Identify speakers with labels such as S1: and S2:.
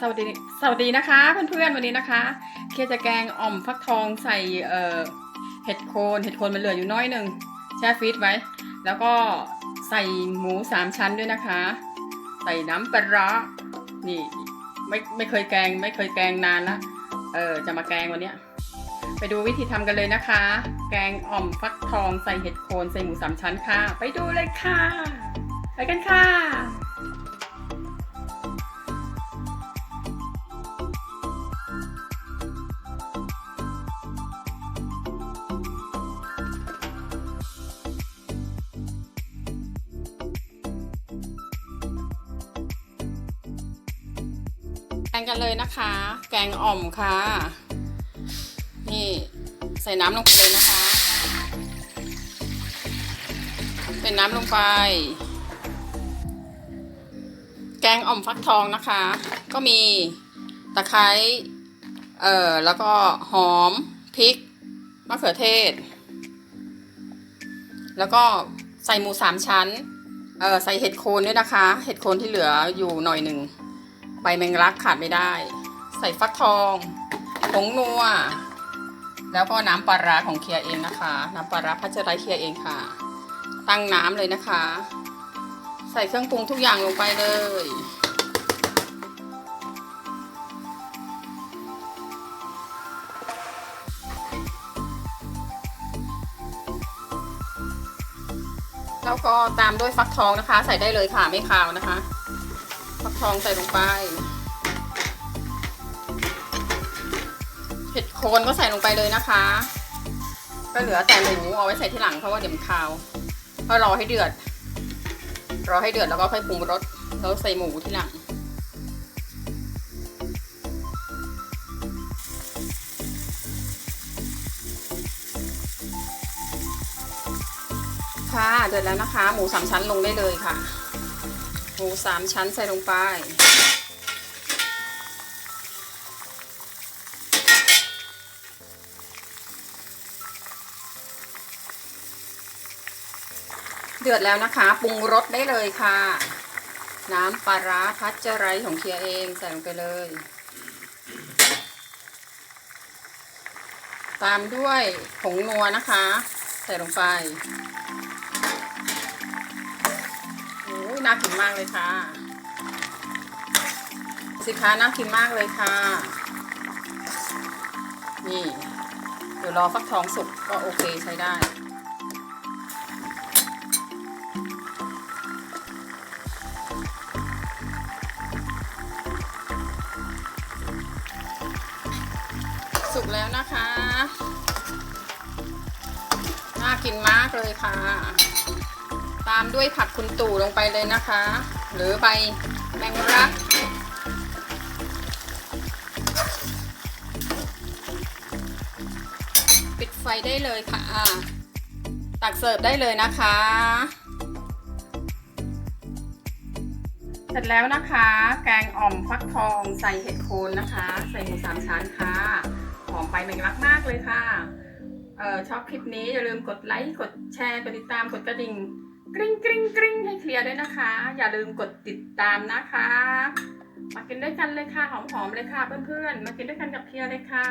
S1: สวัสดีสวัสดีนะคะ เพื่อนๆวันนี้นะคะ เคจะแกงอ่อมฟักทองใส่เอ่อเห็ดโคนเห็ดโคนมันเหลืออยู่น้อยหนึ่งแช่ฟรีซไว้ แล้วก็ใส่หมูสามชั้นด้วยนะคะ ใส่น้ำปลานี่ไม่ไม่เคยแกงไม่เคยแกงนานละเออจะมาแกงวันนี้ไปดูวิธีทำกันเลยนะคะ แกงอ่อมฟักทองใส่เห็ดโคนใส่หมูสามชั้นค่ะ ไปดูเลยค่ะ ไปกันค่ะ กันเลยนะคะ แกงอ่อมค่ะ นี่ใส่น้ำลงไปเลยนะคะ ใส่น้ำลงไป แกงอ่อมฟักทองนะคะ ก็มีตะไคร้เอ่อแล้วก็หอมพริกมะเขือเทศ แล้วก็ใส่หมูสามชั้น เอ่อใส่เห็ดโคนด้วยนะคะ เห็ดโคนที่เหลืออยู่หน่อยหนึ่ง บแมงลักขาดไม่ได้ ใส่ฟักทองผงนัว แล้วก็น้ำปลาร้าของเคียเองนะคะ น้ำปลาร้าพัชไรเคียเองค่ะ ตั้งน้ำเลยนะคะ ใส่เครื่องปรุงทุกอย่างลงไปเลยแล้วก็ตามด้วยฟักทองนะคะ ใส่ได้เลยค่ะไม่คาวนะคะ ฟักทองใส่ลงไป เห็ดโคนก็ใส่ลงไปเลยนะคะ ก็เหลือแต่หมูเอาไว้ใส่ที่หลังเพราะว่าเดี๋ยวมันคาวก็รอให้เดือด รอให้เดือดแล้วก็ค่อยปรุงรสแล้วใส่หมูที่หลังค่ะเดือดแล้วนะคะ หมูสามชั้นลงได้เลยค่ะ หมูสามชั้นใส่ลงไป เดือดแล้วนะคะ ปรุงรสได้เลยค่ะ น้ำปลาร้าพัชไรของเคียเองใส่ลงไปเลย ตามด้วยผงนัวนะคะ ใส่ลงไป น่ากินมากเลยค่ะ สิคะน่ากินมากเลยค่ะ นี่ เดี๋ยวรอฟักทองสุกก็โอเคใช้ได้ สุกแล้วนะคะ น่ากินมากเลยค่ะามด้วยผักคุณตู่ลงไปเลยนะคะ หรือใบแมงรัก ปิดไฟได้เลยค่ะตักเสิร์ฟได้เลยนะคะ เสร็จแล้วนะคะ แกงอ่อมฟักทองใส่เห็ดโคนนะคะ ใส่หมูสามชั้นค่ะ หอมไปแมงลักมากเลยค่ะออชอบคลิปนี้อย่าลืมกดไลค์ กดแชร์ กดติดตาม กดกระดิ่ง กริ๊งกริ๊งกริ๊งให้เคลียร์ด้วยนะคะ อย่าลืมกดติดตามนะคะ มากินด้วยกันเลยค่ะหอมๆเลยค่ะเพื่อนๆ มากินด้วยกันกับเคลียร์เลยค่ะ